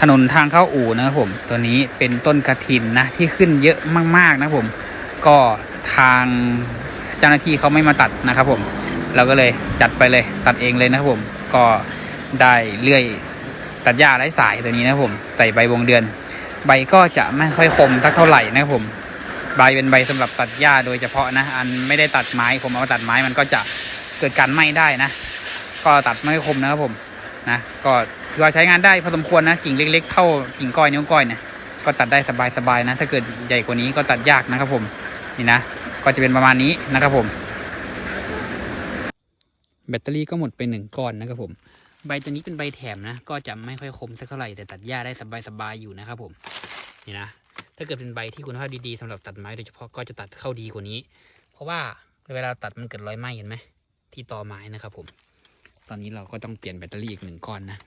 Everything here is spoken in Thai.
ถนนทางเข้าอู่นะครับผมตัวนี้เป็นต้นกระถินนะที่ขึ้นเยอะมากๆนะผม ก็ทางเจ้าหน้าที่เขาไม่มาตัดนะครับผม เราก็เลยจัดไปเลยตัดเองเลยนะครับผม ก็ได้เลื่อยตัดหญ้าไร้สายตัวนี้นะครับผม ใส่ใบวงเดือน ใบก็จะไม่ค่อยคมสักเท่าไหร่นะครับผมใบเป็นใบสำหรับตัดหญ้าโดยเฉพาะนะ อันไม่ได้ตัดไม้ผมเอามาตัดไม้มันก็จะเกิดการไหม้ได้นะ ก็ตัดไม่คมนะครับผม นะก็ถือว่าใช้งานได้พอสมควรนะกิ่งเล็ก ๆ เท่ากิ่งก้อยนิ้วก้อยเนี่ยก็ตัดได้สบายๆนะ ถ้าเกิดใหญ่กว่านี้ก็ตัดยากนะครับผมนี่นะ ก็จะเป็นประมาณนี้นะครับผม แบตเตอรี่ก็หมดไปหนึ่งก้อนนะครับผมใบตัวนี้เป็นใบแถมนะ ก็จะไม่ค่อยคมสักเท่าไหร่แต่ตัดหญ้าได้สบายๆอยู่นะครับผมนี่นะถ้าเกิดเป็นใบที่คุณภาพดีๆสำหรับตัดไม้โดยเฉพาะก็จะตัดเข้าดีกว่านี้ เพราะว่าเวลาตัดมันเกิดรอยไหม้เห็นไหมที่ตอไม้นะครับผม ตอนนี้เราก็ต้องเปลี่ยนแบตเตอรี่อีกหนึ่งก้อนนะ